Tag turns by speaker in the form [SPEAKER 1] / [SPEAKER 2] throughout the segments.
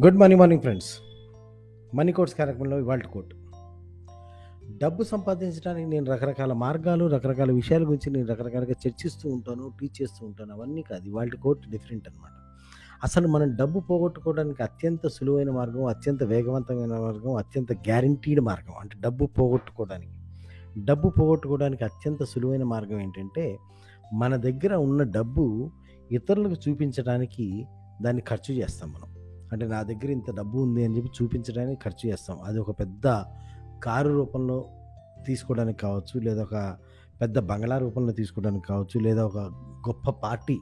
[SPEAKER 1] Good morning morning friends money quotes కార్యక్రమంలో ఇవాళ coat డబ్బు సంపాదించడానికి నేను రకరకాల మార్గాలు రకరకాల విషయాల గురించి నేను రకరకాలుగా చర్చిస్తూ ఉంటాను టీచ్ చేస్తూ ఉంటాను. అవన్నీ కాదు ఇవాళ కోట్ డిఫరెంట్ అనమాట అసలు మనం డబ్బు పోగొట్టుకోవడానికి అత్యంత సులువైన మార్గం అత్యంత వేగవంతమైన మార్గం అత్యంత గ్యారంటీడ్ మార్గం అంటే డబ్బు పోగొట్టుకోవడానికి. డబ్బు పోగొట్టుకోవడానికి అత్యంత సులువైన మార్గం ఏంటంటే మన దగ్గర ఉన్న డబ్బు ఇతరులకు చూపించడానికి దాన్ని ఖర్చు చేస్తాం మనం. అంటే నా దగ్గర ఇంత డబ్బు ఉంది అని చెప్పి చూపించడానికి ఖర్చు చేస్తాం. అది ఒక పెద్ద కారు రూపంలో తీసుకోవడానికి కావచ్చు లేదా ఒక పెద్ద బంగ్లా రూపంలో తీసుకోవడానికి కావచ్చు లేదా ఒక గొప్ప పార్టీ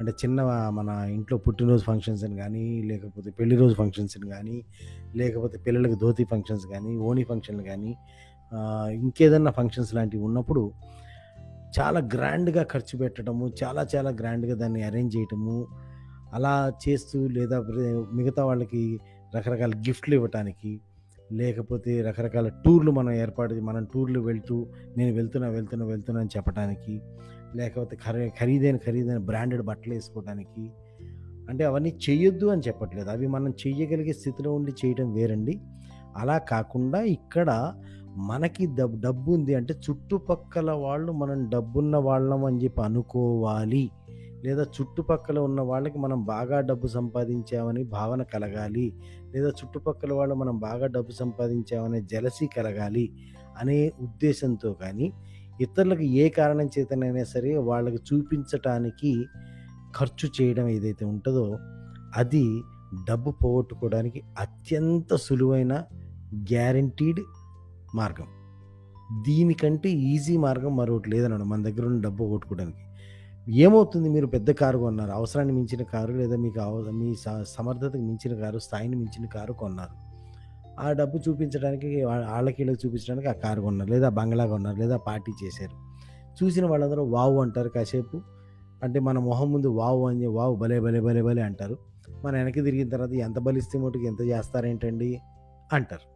[SPEAKER 1] అంటే చిన్న మన ఇంట్లో పుట్టినరోజు ఫంక్షన్స్ అని కానీ లేకపోతే పెళ్ళి రోజు ఫంక్షన్స్ అని కానీ లేకపోతే పిల్లలకు ధోతి ఫంక్షన్స్ కానీ ఓణి ఫంక్షన్లు కానీ ఇంకేదన్నా ఫంక్షన్స్ లాంటివి ఉన్నప్పుడు చాలా గ్రాండ్గా ఖర్చు పెట్టడము చాలా చాలా గ్రాండ్గా దాన్ని అరేంజ్ చేయటము అలా చేస్తూ లేదా మిగతా వాళ్ళకి రకరకాల గిఫ్ట్లు ఇవ్వటానికి లేకపోతే రకరకాల టూర్లు మనం ఏర్పాటు మనం టూర్లు వెళ్తూ నేను వెళ్తున్నా వెళ్తున్నా వెళ్తున్నా అని చెప్పడానికి లేకపోతే ఖరీ ఖరీదైన ఖరీదైన బ్రాండెడ్ బట్టలు వేసుకోవడానికి అంటే అవన్నీ చేయొద్దు అని చెప్పట్లేదు. అవి మనం చేయగలిగే స్థితిలో ఉండి చేయడం వేరండి. అలా కాకుండా ఇక్కడ మనకి డబ్ డబ్బు ఉంది అంటే చుట్టుపక్కల వాళ్ళు మనం డబ్బున్న వాళ్ళం అని చెప్పి అనుకోవాలి. లేదా చుట్టుపక్కల ఉన్న వాళ్ళకి మనం బాగా డబ్బు సంపాదించామని భావన కలగాలి లేదా చుట్టుపక్కల వాళ్ళు మనం బాగా డబ్బు సంపాదించామనే జలసి కలగాలి అనే ఉద్దేశంతో కానీ ఇతరులకు ఏ కారణం చేతనైనా సరే వాళ్ళకి చూపించటానికి ఖర్చు చేయడం ఏదైతే ఉంటుందో అది డబ్బు పోగొట్టుకోవడానికి అత్యంత సులువైన గ్యారంటీడ్ మార్గం. దీనికంటే ఈజీ మార్గం మరొకటి లేదన్నాడు మన దగ్గర ఉన్న డబ్బు పోగొట్టుకోవడానికి. ఏమవుతుంది మీరు పెద్ద కారు కొన్నారు? అవసరాన్ని మించిన కారు లేదా మీకు అవ- మీ స- సమర్థతకు మించిన కారు స్థాయిని మించిన కారు కొన్నారు. ఆ డబ్బు చూపించడానికి వాళ్ళకి వీళ్ళకి చూపించడానికి ఆ కారు కొన్నారు లేదా బంగ్లా కొన్నారు లేదా పార్టీ చేశారు. చూసిన వాళ్ళందరూ వావు అంటారు కాసేపు. అంటే మన మొహం ముందు వావు అని వావు భలే భలే భలే భలే అంటారు. మన వెనక్కి తిరిగిన తర్వాత ఎంత బలిస్తే మటుకు ఎంత చేస్తారేంటండి? అంటారు.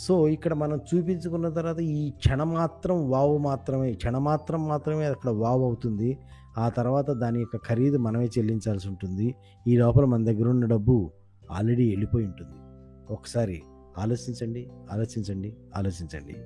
[SPEAKER 1] సో ఇక్కడ మనం చూపించుకున్న తర్వాత ఈ క్షణమాత్రం వావు మాత్రమే క్షణమాత్రం మాత్రమే అక్కడ వావు అవుతుంది. ఆ తర్వాత దాని యొక్క ఖరీదు మనమే చెల్లించాల్సి ఉంటుంది. ఈ లోపల మన దగ్గర ఉన్న డబ్బు ఆల్రెడీ వెళ్ళిపోయి ఉంటుంది. ఒకసారి ఆలోచించండి ఆలోచించండి ఆలోచించండి.